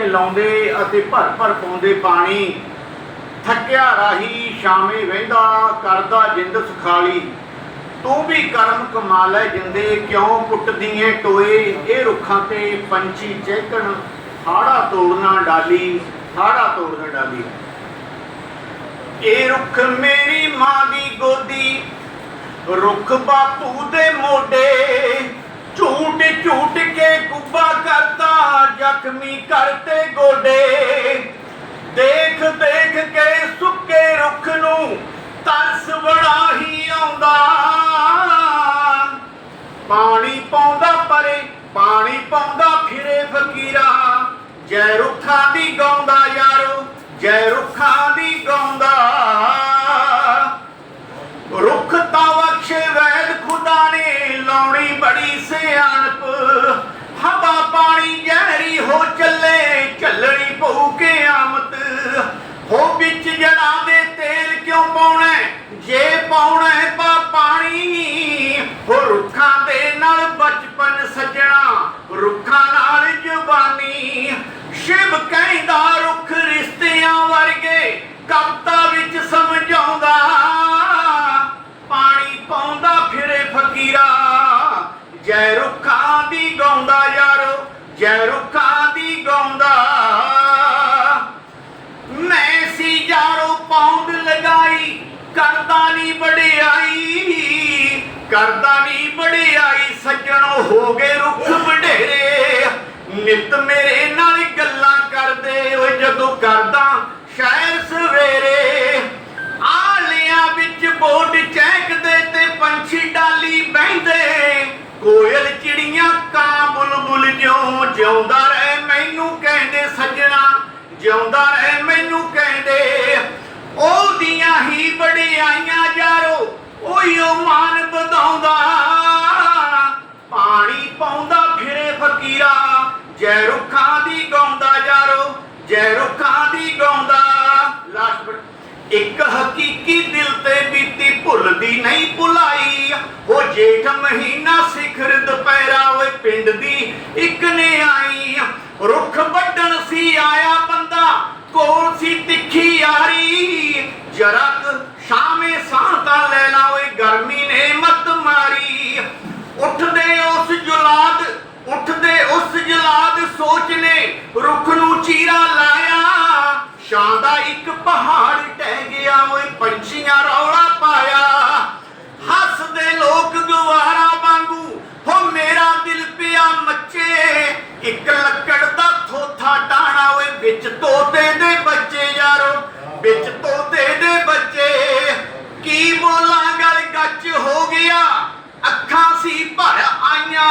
ਨੇ ਲਾਉਂਦੇ ਅਤੇ ਭਰ ਭਰ ਪਾਉਂਦੇ ਪਾਣੀ। ਥੱਕਿਆ ਰਾਹੀ ਸ਼ਾਮੇ ਵਹਿੰਦਾ, ਕਰਦਾ ਜਿੰਦ ਸੁਖਾਲੀ। ਤੂੰ ਵੀ ਕਰਮ ਕਮਾ ਲੈ ਜਿੰਦੇ, ਕਿਉਂ ਪੁੱਟਦੀਆਂ ਟੋਏ? ਇਹ ਰੁੱਖਾਂ ਤੇ ਪੰਛੀ ਚਹਿਕਣ, ਹਾੜਾ ਤੋੜਨਾ ਡਾਲੀ, ਹਾੜਾ ਤੋੜਨਾ ਡਾਲੀ। ਇਹ ਰੁੱਖ ਮੇਰੀ ਮਾਂ ਦੀ ਗੋਦੀ, ਰੁੱਖ ਬਾਪੂ ਦੇ ਮੋਢੇ। ਝੂਟ ਝੂਟ ਕੇ ਕੁੱਬਾ ਕਰਦਾ, ਜ਼ਖਮੀ ਕਰ ਗੋਡੇ। ਦੇਖ ਦੇਖ ਕੇ ਸੁੱਕੇ ਰੁੱਖ ਨੂੰ ਤਰਸ ਬੜਾ ਹੀ ਆਉਂਦਾ। ਪਾਣੀ ਪਾਉਂਦਾ ਪਰੇ, ਪਾਣੀ ਪਾਉਂਦਾ ਫਿਰੇ ਫਕੀਰਾ। ਜੈ ਰੁੱਖਾਂ ਦੀ ਗਾਉਂਦਾ ਯਾਰੋ, ਜੈ ਰੁੱਖਾਂ ਦੀ ਗਾਉਂਦਾ। ਰੁੱਖਾਂ ਨਾਲ ਜ਼ੁਬਾਨੀ, ਸ਼ਿਵ ਕਹਿੰਦਾ ਰੁੱਖ ਰਿਸ਼ਤਿਆਂ ਵਰਗੇ, ਕਵਤਾ ਵਿੱਚ ਸਮਝਾਉਂਦਾ। ਪਾਣੀ ਪਾਉਂਦਾ ਫਿਰੇ ਫਕੀਰਾ, ਜੈ ਰੁੱਖਾਂ ਦੀ ਗਾਉਂਦਾ ਯਾਰੋ, ਜੈ ਰੁੱਖਾਂ ਦੀ ਗਾਉਂਦਾ। ਮੈਂ ਸੀ ਯਾਰੋ, ਪੌਂਡ ਲਗਾਈ, ਕਰਦਾ ਨਹੀਂ ਬੜਿਆਈ ਕਰਦਾ ਨਹੀਂ ਬੜਿਆਈ ਸੱਜਣੋ ਹੋ ਗਏ ਰੁੱਖ ਵਡੇਰੇ। ਨਿਤ ਮੇਰੇ ਨਾਲ ਗੱਲਾਂ ਕਰਦੇ ਓਏ, ਜਦੋਂ ਕਰਦਾ ਸ਼ਾਇਰ ਸਵੇਰੇ। ਆਲਿਆਂ ਵਿੱਚ ਬੋਟ ਚਹਿਕਦੇ ਤੇ ਪੰਛੀ ਡਾਲੀ ਬਹਿੰਦੇ। ਕੋਇਲ ਚਿੜੀਆਂ ਕਾਂ ਬੁਲਬੁਲ ਜਿਉਂ ਜਿਉਂਦਾ ਰਹਿ, ਮੈਨੂੰ ਕਹਿੰਦੇ ਸੱਜਣਾ, ਜਿਉਂਦਾ ਰਹਿ, ਮੈਨੂੰ ਕਹਿੰਦੇ, ਉਹਦੀਆਂ ਹੀ ਬੜਿਆਈਆਂ ਯਾਰੋ ਉਹੀਓ ਮਾਨ ਭੁੱਲਦੀ ਨਹੀਂ ਭੁਲਾਈ। ਉਹ ਜੇਠ ਮਹੀਨਾ ਸਿਖਰ ਦੁਪਹਿਰਾ ਓਏ ਪਿੰਡ ਦੀ ਇੱਕ ਨੇ ਆਈ। ਰੁੱਖ ਵੱਢਣ ਸੀ ਆਇਆ ਬੰਦਾ, ਕੋਲ ਸੀ ਤਿੱਖੀ ਯਾਰੀ ਜਰਾ ਸ਼ਾਮੇ ਸਾਹ ਤਾਂ ਲੈ ਲਾ ਓਏ, ਗਰਮੀ ਨੇ ਮਤ ਮਾਰੀ। ਉੱਠਦੇ ਉਸ ਜੁਲਾਦ, ਉੱਠਦੇ ਉਸ ਜਲਾਦ, ਸੋਚ ਨੇ ਰੁੱਖ ਨੂੰ ਚੀਰਾ ਲਾਇਆ। ਸ਼ਾਂ ਦਾ ਇੱਕ ਪਹਾੜ ਵਿੱਚ ਤੋਤੇ ਦੇ ਬੱਚੇ ਯਾਰੋ, ਵਿੱਚ ਤੋਤੇ ਦੇ ਬੱਚੇ। ਕੀ ਬੋਲਾਂ ਗੱਲ ਗੱਚ ਹੋ ਗਿਆ? ਅੱਖਾਂ ਸੀ ਭਰ ਆਈਆਂ।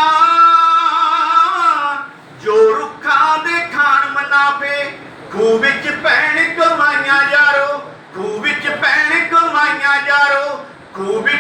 ਜੋ ਰੁੱਖਾਂ ਦੇ ਖਾਣ ਮਨਾਫੇ, ਖੂਹ ਵਿੱਚ ਪੈਣ ਕਮਾਈਆਂ ਯਾਰੋ, ਖੂਹ ਵਿੱਚ ਪੈਣ ਕਮਾਈਆਂ ਯਾਰੋ, ਖੂਹ ਵਿੱਚ